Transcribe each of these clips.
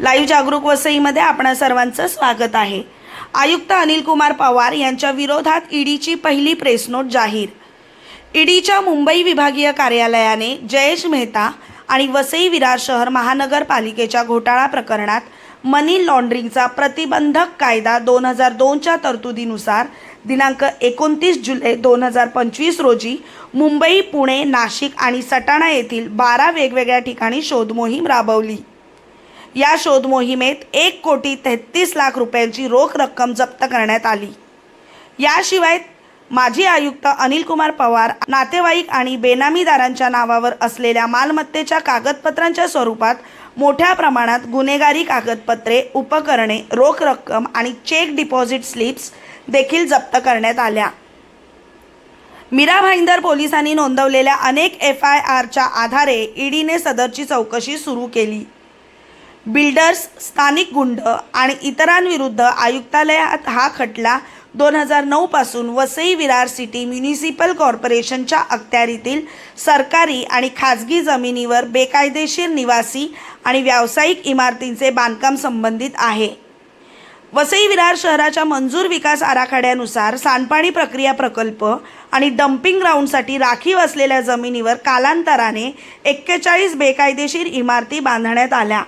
Live जागरूक वसईमध्ये आपणा सर्वांचं स्वागत आहे. आयुक्त अनिल कुमार पवार यांच्या विरोधात ईडीची पहिली प्रेस नोट जाहीर. ईडीच्या मुंबई विभागीय कार्यालयाने जयेश मेहता आणि वसई विरार शहर महानगरपालिकेच्या घोटाळा प्रकरणात मनी लॉन्ड्रिंगचा प्रतिबंधक कायदा दोन हजार दोनच्या तरतुदीनुसार दिनांक एकोणतीस जुलै दोन हजार पंचवीस रोजी मुंबई पुणे नाशिक आणि सटाणा येथील बारा वेगवेगळ्या ठिकाणी शोधमोहीम राबवली. या शोध मोहिमेत एक कोटी तेहतीस लाख रुपयांची रोख रक्कम जप्त करण्यात आली. याशिवाय माजी आयुक्त अनिल कुमार पवार नातेवाईक आणि बेनामीदारांच्या नावावर असलेल्या मालमत्तेच्या कागदपत्रांच्या स्वरूपात मोठ्या प्रमाणात गुन्हेगारी कागदपत्रे उपकरणे रोख रक्कम आणि चेक डिपॉझिट स्लिप्स देखील जप्त करण्यात आल्या. मीरा भाईंदर पोलिसांनी नोंदवलेल्या अनेक एफ आय आरच्या आधारे ईडीने सदरची चौकशी सुरू केली. बिल्डर्स स्थानिक गुंड आणि इतरांविरुद्ध आयुक्तालयात हा खटला दोन हजार नऊपासून वसई विरार सिटी म्युनिसिपल कॉर्पोरेशनच्या अखत्यारीतील सरकारी आणि खाजगी जमिनीवर बेकायदेशीर निवासी आणि व्यावसायिक इमारतींचे बांधकाम संबंधित आहे. वसई विरार शहराच्या मंजूर विकास आराखड्यानुसार सांडपाणी प्रक्रिया प्रकल्प आणि डम्पिंग ग्राउंडसाठी राखीव असलेल्या जमिनीवर कालांतराने एक्केचाळीस बेकायदेशीर इमारती बांधण्यात आल्या.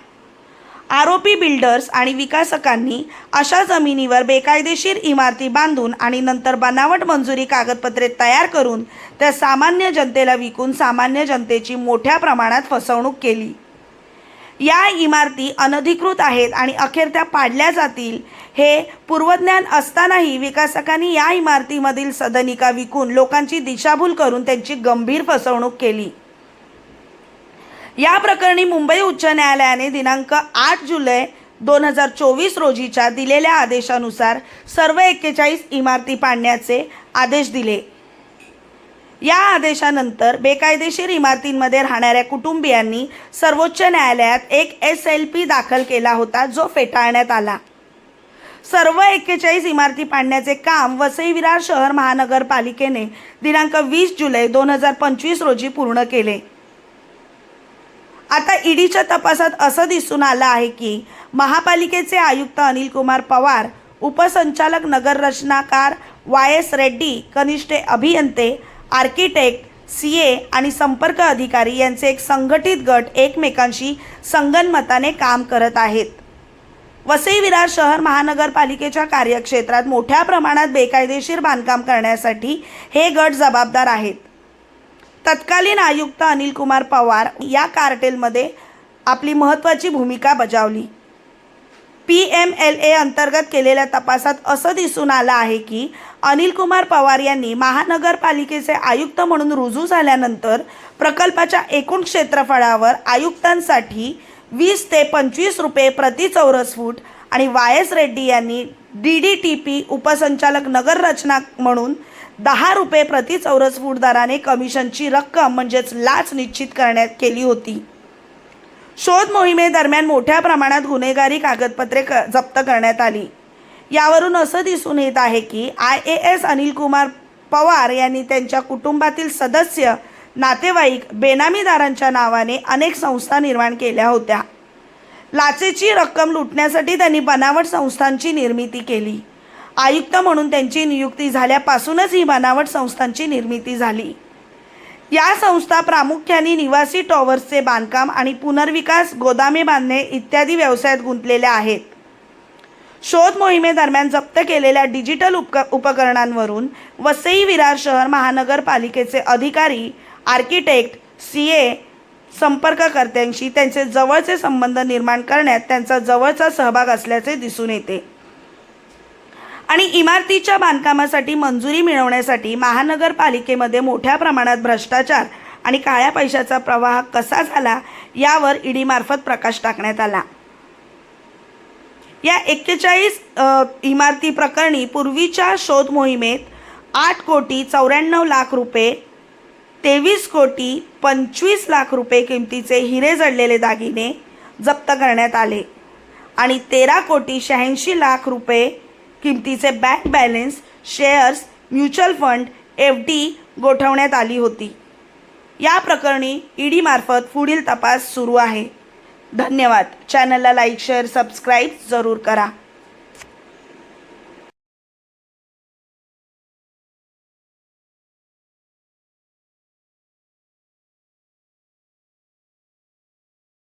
आरोपी बिल्डर्स आणि विकासकांनी अशा जमिनीवर बेकायदेशीर इमारती बांधून आणि नंतर बनावट मंजुरी कागदपत्रे तयार करून त्या सामान्य जनतेला विकून सामान्य जनतेची मोठ्या प्रमाणात फसवणूक केली. या इमारती अनधिकृत आहेत आणि अखेर त्या पाडल्या जातील हे पूर्वज्ञान असतानाही विकासकांनी या इमारतीमधील सदनिका विकून लोकांची दिशाभूल करून त्यांची गंभीर फसवणूक केली. या प्रकरणी मुंबई उच्च न्यायालयाने दिनांक आठ जुलै दोन हजार चोवीस रोजीच्या दिलेल्या आदेशानुसार सर्व एक्केचाळीस इमारती पाडण्याचे आदेश दिले. या आदेशानंतर बेकायदेशीर इमारतींमध्ये राहणाऱ्या कुटुंबियांनी सर्वोच्च न्यायालयात एक एस एल पी दाखल केला होता जो फेटाळण्यात आला. सर्व एक्केचाळीस इमारती पाडण्याचे काम वसई विरार शहर महानगरपालिकेने दिनांक वीस जुलै दोन हजार पंचवीस रोजी पूर्ण केले. आता ईडीच्या तपासात असं दिसून आलं आहे की महापालिकेचे आयुक्त अनिल कुमार पवार उपसंचालक नगर रचनाकार वाय एस रेड्डी कनिष्ठ अभियंते आर्किटेक्ट सी ए आणि संपर्क अधिकारी यांचे एक संघटित गट एकमेकांशी संगनमताने काम करत आहेत. वसई विरार शहर महानगरपालिकेच्या कार्यक्षेत्रात मोठ्या प्रमाणात बेकायदेशीर बांधकाम करण्यासाठी हे गट जबाबदार आहेत. तत्कालीन आयुक्त अनिल कुमार पवार या कार्टेलमध्ये आपली महत्त्वाची भूमिका बजावली. पी एम एल ए अंतर्गत केलेल्या तपासात असं दिसून आलं आहे की अनिल कुमार पवार यांनी महानगरपालिकेचे आयुक्त म्हणून रुजू झाल्यानंतर प्रकल्पाच्या एकूण क्षेत्रफळावर आयुक्तांसाठी वीस ते पंचवीस रुपये प्रति चौरस फूट आणि वाय एस रेड्डी यांनी डी डी टी पी उपसंचालक नगररचना म्हणून दहा रुपये प्रति चौरस फूट दराने कमिशनची रक्कम म्हणजेच लाच निश्चित करण्यात केली होती. शोध मोहिमेदरम्यान मोठ्या प्रमाणात गुन्हेगारी कागदपत्रे क जप्त करण्यात आली. यावरून असं दिसून येत आहे की I A S Anil Kumar Pawar यांनी त्यांच्या कुटुंबातील सदस्य नातेवाईक बेनामीदारांच्या नावाने अनेक संस्था निर्माण केल्या होत्या. लाचेची रक्कम लुटण्यासाठी त्यांनी बनावट संस्थांची निर्मिती केली. आयुक्त म्हणून त्यांची नियुक्ती झाल्यापासूनच ही बनावट संस्थांची निर्मिती झाली. या संस्था प्रामुख्याने निवासी टॉवर्सचे बांधकाम आणि पुनर्विकास गोदामे बांधणे इत्यादी व्यवसायात गुंतलेल्या आहेत. शोध मोहिमेदरम्यान जप्त केलेल्या डिजिटल उपक उपकरणांवरून वसई विरार शहर महानगरपालिकेचे अधिकारी आर्किटेक्ट सी ए संपर्ककर्त्यांशी त्यांचे जवळचे संबंध निर्माण करण्यात त्यांचा जवळचा सहभाग असल्याचे दिसून येते. आणि इमारतीच्या बांधकामासाठी मंजुरी मिळवण्यासाठी महानगरपालिकेमध्ये मोठ्या प्रमाणात भ्रष्टाचार आणि काळ्या पैशाचा प्रवाह कसा झाला यावर ईडीमार्फत प्रकाश टाकण्यात आला. या एक्केचाळीस इमारती प्रकरणी पूर्वीच्या शोध मोहिमेत आठ कोटी चौऱ्याण्णव लाख रुपये तेवीस कोटी पंचवीस लाख रुपये किमतीचे हिरे जडलेले दागिने जप्त करण्यात आले आणि तेरा कोटी शहाऐंशी लाख रुपये किमतीचे bank balance shares mutual fund F D गोठवण्यात आली होती. या प्रकरणी ईडीमार्फत पुढील तपास सुरू आहे. धन्यवाद. चॅनलला लाईक शेअर सबस्क्राईब जरूर करा.